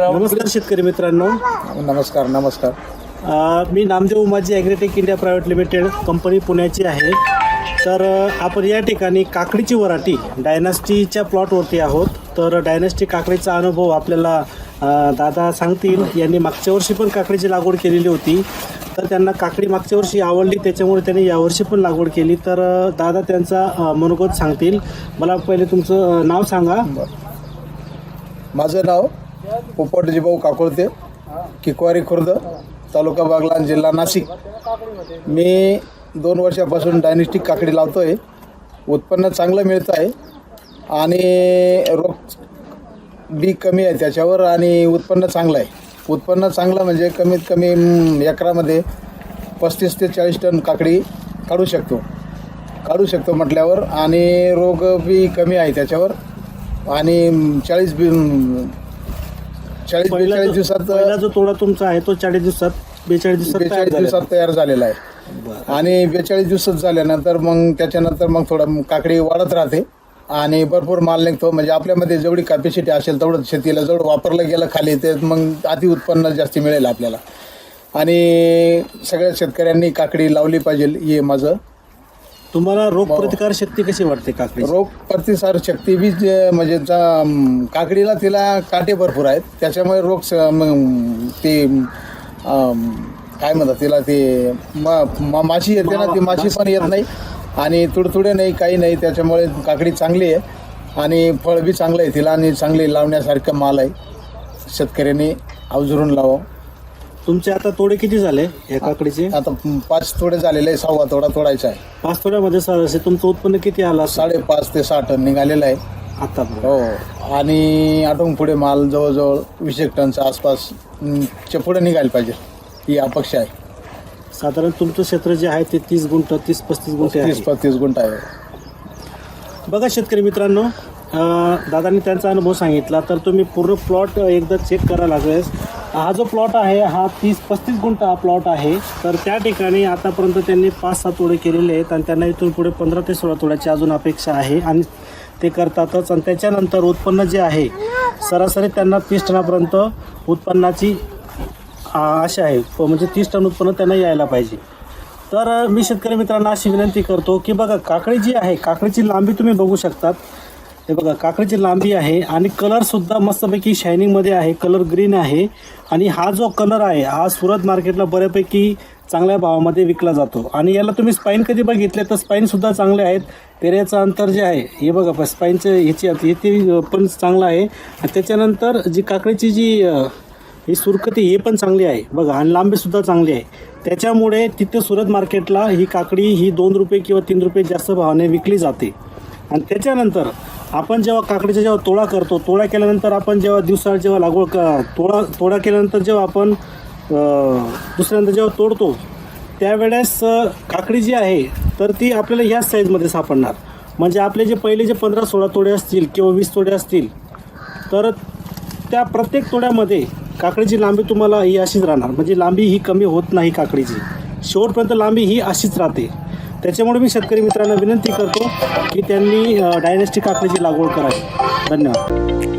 नमस्कार शेतकरी मित्रांनो. नमस्कार नमस्कार. अ, मी Namdev Umaji agritech India private limited company पुण्याची आहे. तर अ, आपण या ठिकाणी काकडीची वराठी डायनास्टीच्या प्लॉटवरती आहोत. तर डायनास्टी काकडीचा अनुभव आपल्याला अ, दादा सांगतील. यांनी मागच्या वर्षी पण काकडीची लागवड केलेली होती. तर त्यांना काकडी मागच्या वर्षी आवडली त्याच्यामुळे त्यांनी यावर्षी पण लागवड केली. तर अ, दादा त्यांचा अ, मनोगत सांगतील. मला पहिले तुमचं अ, नाव सांगा. माझं नाव पोपटजी भाऊ काकुळते किकवारी खुर्द तालुका बागलान जिल्हा नाशिक. मी दोन वर्षापासून डायनेस्टिक काकडी लावतो आहे उत्पन्न चांगलं मिळतं आहे. आणि रोग बी कमी आहे त्याच्यावर आणि उत्पन्न चांगलं आहे. उत्पन्न चांगलं म्हणजे कमीत कमी एकरामध्ये पस्तीस ते चाळीस टन काकडी काढू शकतो. काढू शकतो म्हटल्यावर आणि रोग बी कमी आहे त्याच्यावर. आणि चाळीस बी चाळीस पहिला बेचाळीस जो- दिवसात पहिला जो तोडा तुमचा आहे तो चाळीस दिवसात बेचाळीस दिवसात तयार बेचाळीस दिवसात तयार झालेला आहे. आणि बेचाळीस दिवसात झाल्यानंतर मग त्याच्यानंतर मग थोडं काकडी वाढत राहते. आणि भरपूर माल निघतो. म्हणजे आपल्यामध्ये जेवढी कॅपॅसिटी असेल तेवढं शेतीला जेवढं वापरलं गेलं खाली ते मग अति उत्पन्न जास्त मिळेल आपल्याला. आणि सगळ्या शेतकऱ्यांनी काकडी लावली पाहिजे. हे माझं तुम्हाला रोग प्रतिकार शक्ती कशी वाटते काकडी रोग प्रतिसार शक्ती बी जे- म्हणजे जा- अं, काकडीला तिला काटे भरपूर आहेत. त्याच्यामुळे रोग स- म- ते अं, काय म्हणतात तिला ते म- म- माशी येते ना ती माशी पण येत नाही. आणि तुडतुडे नाही काही नाही. त्याच्यामुळे काकडी चांगली आहे. आणि फळ बी चांगलं आहे तिला आणि चांगली लावण्यासारखं माल आहे. शेतकऱ्यांनी अवजरून लावावं. तुमचे आता तोडे किती झाले? या काकडीचे आता पाच तोडे झालेले आहे सहावा तोडा तोडायचा आहे. पाच तोड्यामध्ये सरासरी तुमचं उत्पन्न किती आलं साडेपाच ते सहा टन निघालेलं आहे. आता हो. आणि आठवून पुढे माल जवळजवळ वीस एक टनच्या आसपास च्या पुढे निघायला पाहिजे. ही अपेक्षा आहे. साधारण तुमचं क्षेत्र जे आहे ते तीस गुंठ तीस पस्तीस गुंठे तीस पस्तीस गुंठ आहे. बघा शेतकरी मित्रांनो दादांनी त्यांचा अनुभव सांगितला तर तुम्ही पूर्ण प्लॉट एकदा चेक करा लागेल हा जो प्लॉट आहे हा तीस पस्तीस गुंठा हा प्लॉट आहे. तर त्या ठिकाणी आतापर्यंत त्यांनी पाच सात तोडे केलेले आहेत आणि त्यांना इथून पुढे पंधरा ते सोळा तोड्याची अजून अपेक्षा आहे आणि ते करतातच. आणि त्याच्यानंतर उत्पन्न जे आहे सरासरी त्यांना तीस टनापर्यंत उत्पन्नाची आशा आहे. प- म्हणजे तीस टन उत्पन्न त्यांना यायला पाहिजे. तर मी शेतकरी मित्रांना अशी विनंती करतो की बघा काकडी जी आहे काकडीची लांबी तुम्ही बघू शकतात. हे बघा काकडीची लांबी आहे आणि कलरसुद्धा मस्तपैकी शायनिंगमध्ये आहे कलर ग्रीन आहे. आणि हा जो कलर आहे हा सुरत मार्केटला बऱ्यापैकी चांगल्या भावामध्ये विकला जातो. आणि याला तुम्ही स्पाईन कधी बघितले तर स्पाईनसुद्धा चांगले आहेत. पेऱ्याचं अंतर जे आहे हे बघा स्पाईनचं ह्याची हे ते पण चांगलं आहे. आणि त्याच्यानंतर जी काकडीची जी ही सुरकती हे पण चांगली आहे. बघा आणि लांबीसुद्धा चांगली आहे. त्याच्यामुळे तिथे सुरत मार्केटला ही काकडी ही दोन रुपये किंवा तीन रुपये जास्त भावाने विकली जाते. आणि त्याच्यानंतर आपण जेव्हा काकडीचा जेव्हा तोळा करतो तोळा केल्यानंतर आपण जेव्हा दिवसाळ जेव्हा लागवड क तोळा तोळा केल्यानंतर जेव्हा आपण दुसऱ्यांदा जेव्हा तोडतो त्यावेळेस काकडी जी आहे तर ती आपल्याला ह्याच साईजमध्ये सापडणार. म्हणजे आपले जे पहिले जे पंधरा सोळा तोडे असतील किंवा वीस तोडे असतील तर त्या प्रत्येक तोड्यामध्ये काकडीची लांबी तुम्हाला ही अशीच राहणार. म्हणजे लांबी ही कमी होत नाही काकडीची. शेवटपर्यंत लांबी ही अशीच राहते. त्याच्यामुळे मी शेतकरी मित्रांना विनंती करतो की त्यांनी डायनेस्टिक काकडीची लागवड करावी. धन्यवाद.